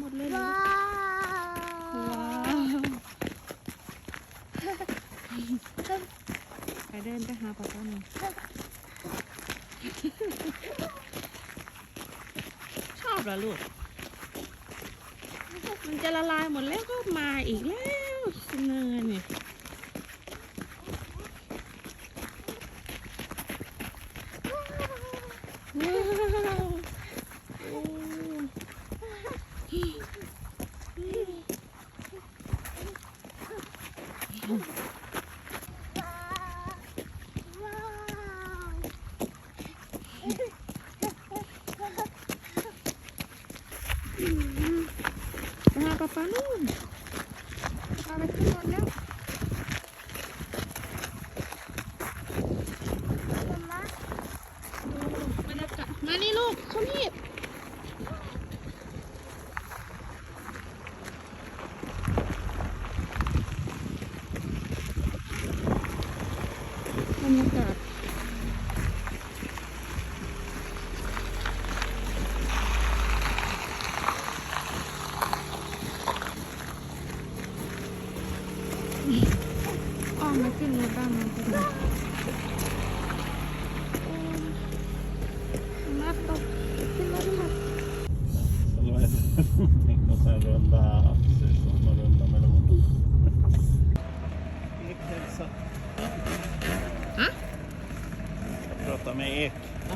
หมดเลยว้าวว้าวไปเดินไปหาป้าป้น่ยชอบเหรอลูก มันจะละลายหมดแล้วก็มาอีกแล้วเนินเนี่ยว้าวโอ้ มาป้าป้านู่นพาไปขึ้นรถแล้วมานี่ลูกเขามีบ า Eller vad är det? Tänk någon sån här runda, precis som man rundar melon. Ekhälsa. Ha? Jag pratar med ek. อ๋อ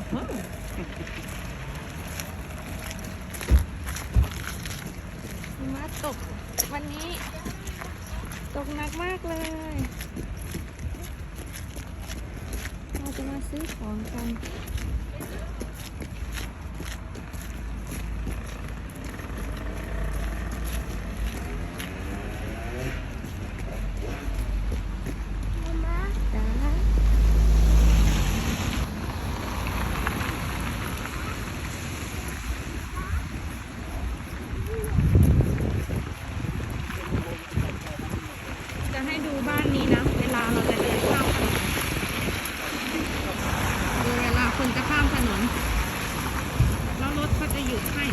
มาตก วันนี้ ตกหนักมากเลย เราจะมาซื้อของกัน จ้า จะให้ดูบ้านนี้นะ เวลาเราจะเดินข้ามถนนดูเวลาคนจะข้ามถนน แล้วรถเขาจะหยุดให้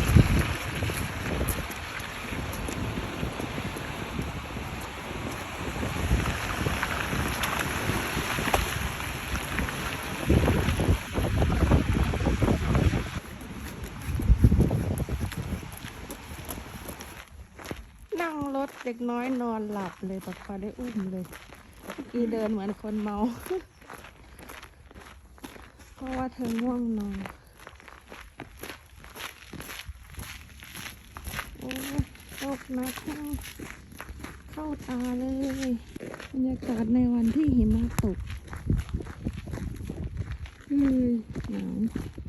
นั่งรถ เด็กน้อยนอนหลับเลยปะพาได้อุ้มเลยอีเดินเหมือนคนเมา เพราะว่าเธอง่วงนอนโอ้ยตกหนักมาเข้าตาเลยบรรยากาศในวันที่หิมะตกเฮ้ยหนาว